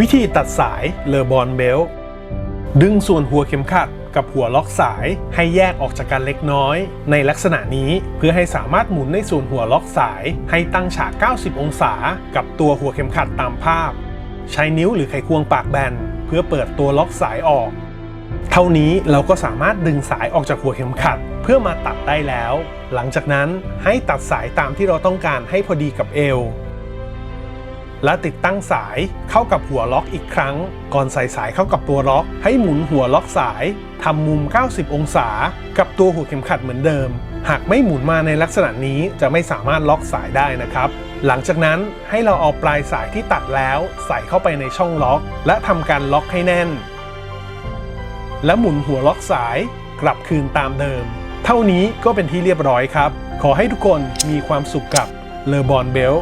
วิธีตัดสายเลอบอนเบลดึงส่วนหัวเข็มขัดกับหัวล็อกสายให้แยกออกจากกันเล็กน้อย ในลักษณะนี้เพื่อให้สามารถหมุนในส่วนหัวล็อกสายให้ตั้งฉาก 90 องศา กับตัวหัวเข็มขัดตามภาพ ใช้นิ้วหรือไขควงปากแบนเพื่อเปิดตัวล็อกสายออก เท่านี้เราก็สามารถดึงสายออกจากหัวเข็มขัด เพื่อมาตัดได้แล้ว หลังจากนั้นให้ตัดสายตามที่เราต้องการให้พอดีกับเอว และติดตั้งสายเข้ากับหัวล็อกอีกครั้ง ก่อนใส่สายเข้ากับตัวล็อก ให้หมุนหัวล็อกสายทำมุม 90 องศา กับตัวหัวเข็มขัดเหมือนเดิม หากไม่หมุนมาในลักษณะนี้จะไม่สามารถล็อกสายได้นะครับ หลังจากนั้นให้เราเอาปลายสายที่ตัดแล้วใส่เข้าไปในช่องล็อก และทำการล็อกให้แน่น และหมุนหัวล็อกสายกลับคืนตามเดิม เท่านี้ก็เป็นที่เรียบร้อยครับ ขอให้ทุกคนมีความสุขกับเลอบอนเบล